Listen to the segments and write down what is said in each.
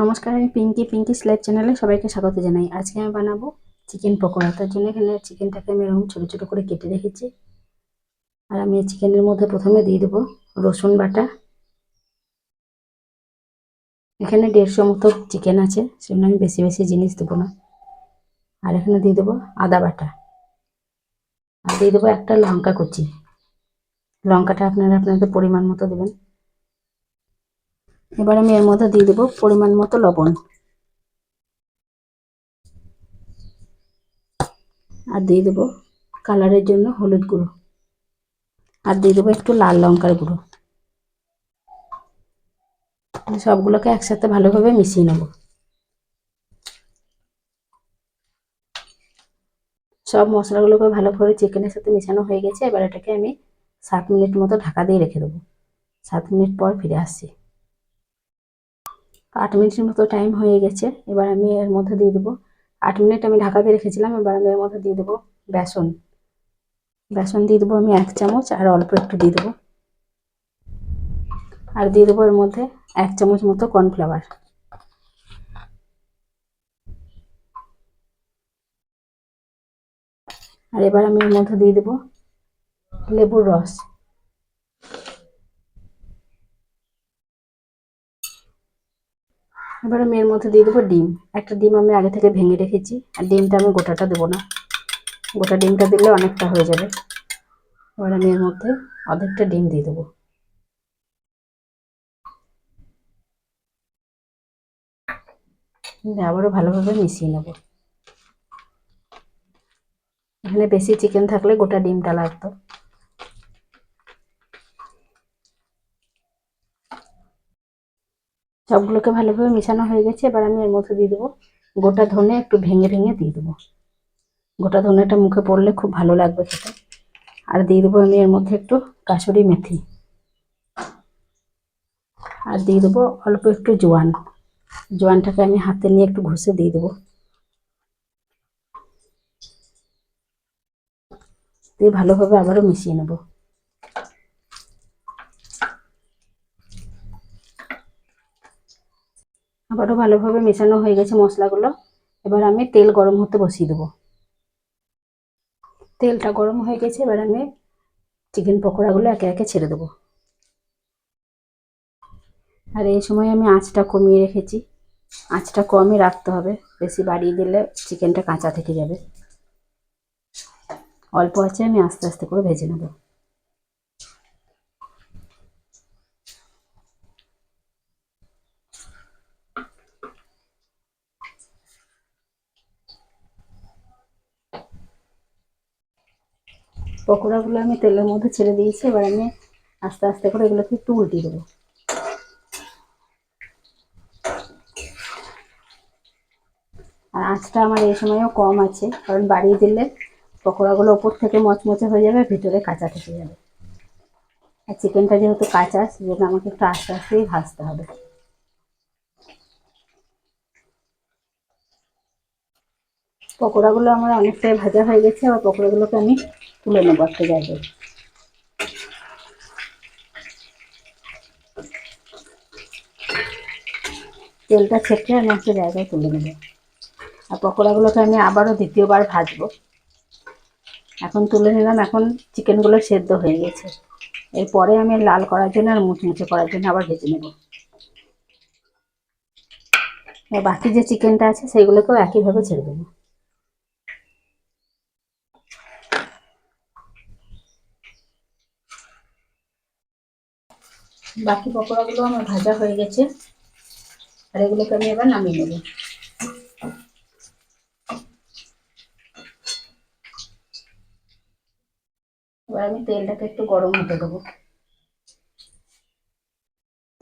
নমস্কার, আমি পিঙ্কি পিঙ্কি স্ল্যাব চ্যানেলে সবাইকে স্বাগত জানাই। আজকে আমি বানাবো চিকেন পকোড়া। তার জন্য এখানে চিকেনটাকে আমি এরকম ছোটো ছোটো করে কেটে রেখেছি। আর আমি চিকেনের মধ্যে প্রথমে দিয়ে দেবো রসুন বাটা। এখানে দেড়শো মতো চিকেন আছে, সেজন্য আমি বেশি বেশি জিনিস দেবো না। আর এখানে দিয়ে দেবো আদা বাটা। আর দিয়ে দেবো একটা লঙ্কা কুচি। লঙ্কাটা আপনারা আপনাদের পরিমাণ মতো দেবেন। এবার আমি এর মধ্যে দিয়ে দেবো পরিমাণ মতো লবণ। আর দিয়ে দেবো কালারের জন্য হলুদ গুঁড়ো। আর দিয়ে দেবো একটু লাল লঙ্কার গুঁড়ো। সবগুলোকে একসাথে ভালোভাবে মিশিয়ে নেব। সব মশলাগুলোকে ভালোভাবে চিকেনের সাথে মেশানো হয়ে গেছে। এবার এটাকে আমি সাত মিনিট মতো ঢাকা দিয়ে রেখে দেবো। সাত মিনিট পর ফিরে আসছি। আট মিনিটের মতো টাইম হয়ে গেছে, এবার আমি এর মধ্যে দিয়ে দেবো। আট মিনিট আমি ঢাকা দিয়ে রেখেছিলাম, এবার আমি এর মধ্যে দিয়ে দেবো বেসন। বেসন দিয়ে দেবো আমি এক চামচ, আর অল্প একটু দিয়ে দেবো। আর দিয়ে দেবো এর মধ্যে এক চামচ মতো কর্নফ্লাওয়ার আর এবার আমি এর মধ্যে দিয়ে দেবো লেবুর রস। এবার আমি এর মধ্যে দিয়ে দেবো ডিম। একটা ডিম আমি আগে থেকে ভেঙে রেখেছি, আর ডিমটা আমি গোটাটা দেবো না। গোটা ডিমটা দিলে অনেকটা হয়ে যাবে। এবার আমি এর মধ্যে অর্ধেকটা ডিম দিয়ে দেবো। আবারও ভালোভাবে মিশিয়ে নেব। এখানে বেশি চিকেন থাকলে গোটা ডিমটা লাগতো। সবগুলোকে ভালোভাবে মেশানো হয়ে গেছে। এবার আমি এর মধ্যে দিয়ে দেবো গোটা ধনে একটু ভেঙে ভেঙে দিয়ে দেবো। গোটা ধনেটা মুখে পড়লে খুব ভালো লাগবে খেতে। আর দিয়ে দেবো আমি এর মধ্যে একটু কাসুরি মেথি। আর দিয়ে দেবো অল্প একটু জোয়ান। জোয়ানটাকে আমি হাতে নিয়ে একটু ঘষে দিয়ে দেবো। দিয়ে ভালোভাবে আবারও মিশিয়ে নেব। আবারও ভালোভাবে মেশানো হয়ে গেছে মশলাগুলো। এবার আমি তেল গরম হতে বসিয়ে দেবো। তেলটা গরম হয়ে গেছে, এবার আমি চিকেন পকোড়াগুলো একে একে ছেড়ে দেবো। আর এই সময় আমি আঁচটা কমিয়ে রেখেছি। আঁচটা কমই রাখতে হবে, বেশি বাড়িয়ে দিলে চিকেনটা কাঁচা থেকে যাবে। অল্প আছে আমি আস্তে আস্তে করে ভেজে নেব। পকোড়াগুলো আমি তেলের মধ্যে ছেড়ে দিয়েছি, এবার আমি আস্তে আস্তে করে এগুলোকে একটু উল্টিয়ে দেবো। আর আঁচটা আমার এই সময়ও কম আছে, কারণ বাড়িয়ে দিলে পকোড়াগুলো ওপর থেকে মচমচে হয়ে যাবে ভিতরে কাঁচা থেকে যাবে। আর চিকেনটা যেহেতু কাঁচা, সেজন্য আমাকে একটু আস্তে আস্তেই ভাজতে হবে। পকোড়াগুলো আমার অনেকটাই ভাজা হয়ে গেছে আবার পকোড়াগুলোকে আমি তুলে নেব একটা জায়গায়। তেলটা ছেঁকে আমি একটা জায়গায় তুলে নেব। আর পকোড়াগুলোকে আমি আবারও দ্বিতীয়বার ভাজবো। এখন তুলে নিলাম, এখন চিকেনগুলো সেদ্ধ হয়ে গেছে। এরপরে আমি লাল করার জন্য আর মুচমুচে করার জন্য আবার ভেজে নেব। বাকি যে চিকেনটা আছে, সেইগুলোকেও একইভাবে ছেড়ে দেবো। বাকি পকোড়াগুলো আমার ভাজা হয়ে গেছে। আর এগুলোকে আমি এবার নামিয়ে নেব। এবার আমি তেলটাকে একটু গরম হতে দেবো।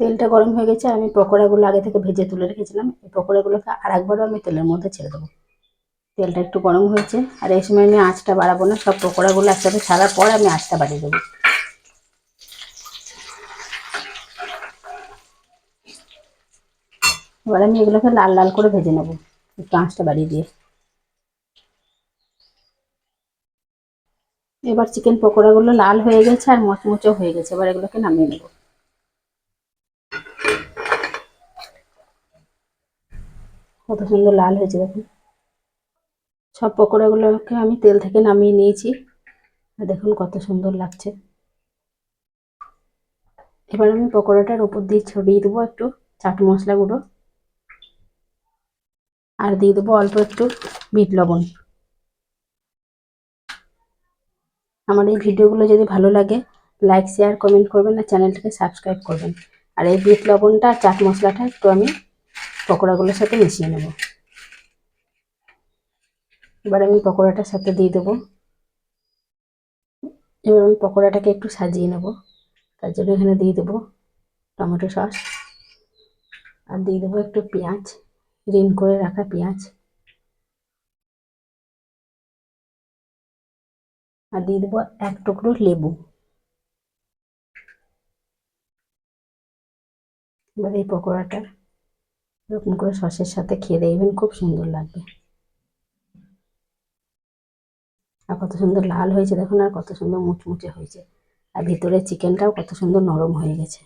তেলটা গরম হয়ে গেছে আমি পকোড়াগুলো আগে থেকে ভেজে তুলে রেখেছিলাম। এই পকোড়াগুলোকে আর একবারও আমি তেলের মধ্যে ছেড়ে দেবো। তেলটা একটু গরম হয়েছে, আর এই সময় আমি আঁচটা বাড়াবো না, সব পকোড়াগুলো একসাথে ছাড়ার পর আমি আঁচটা বাড়িয়ে দেবো। এবার আমি এগুলোকে লাল লাল করে ভেজে নেব। একটু আঁচটা বাড়িয়ে দিয়ে। এবার চিকেন পকোড়াগুলো লাল হয়ে গেছে আর মচমচো হয়ে গেছে। এবার এগুলোকে নামিয়ে নেব। কত সুন্দর লাল হয়েছে দেখুন। সব পকোড়াগুলোকে আমি তেল থেকে নামিয়ে নিয়েছি। দেখুন কত সুন্দর লাগছে। এবার আমি পকোড়াটার উপর দিয়ে ছড়িয়ে দেবো একটু চাট মশলা গুঁড়ো আর দিয়ে দেবো অল্প একটু বিট লবণ। আমার এই ভিডিওগুলো যদি ভালো লাগে লাইক শেয়ার কমেন্ট করবেন আর চ্যানেলটাকে সাবস্ক্রাইব করবেন। আর এই বিট লবণটা আর চাট মশলাটা একটু আমি পকোড়াগুলোর সাথে মিশিয়ে নেব। এবার আমি পকোড়াটার সাথে দিয়ে দেবো। এবার আমি পকোড়াটাকে একটু সাজিয়ে নেব। তার জন্য এখানে দিয়ে দেবো টমেটো সস। আর দিয়ে দেবো একটু পেঁয়াজ। গ্রিন করে রাখা পেঁয়াজ। আর দিয়ে দেবো এক টুকরো লেবু। এবার এই পকোড়াটা এরকম করে সসের সাথে খেয়ে দেখবেন খুব সুন্দর লাগবে। আর কত সুন্দর লাল হয়েছে দেখুন, আর কত সুন্দর মুচমুচে হয়েছে। আর ভিতরে চিকেনটাও কত সুন্দর নরম হয়ে গেছে।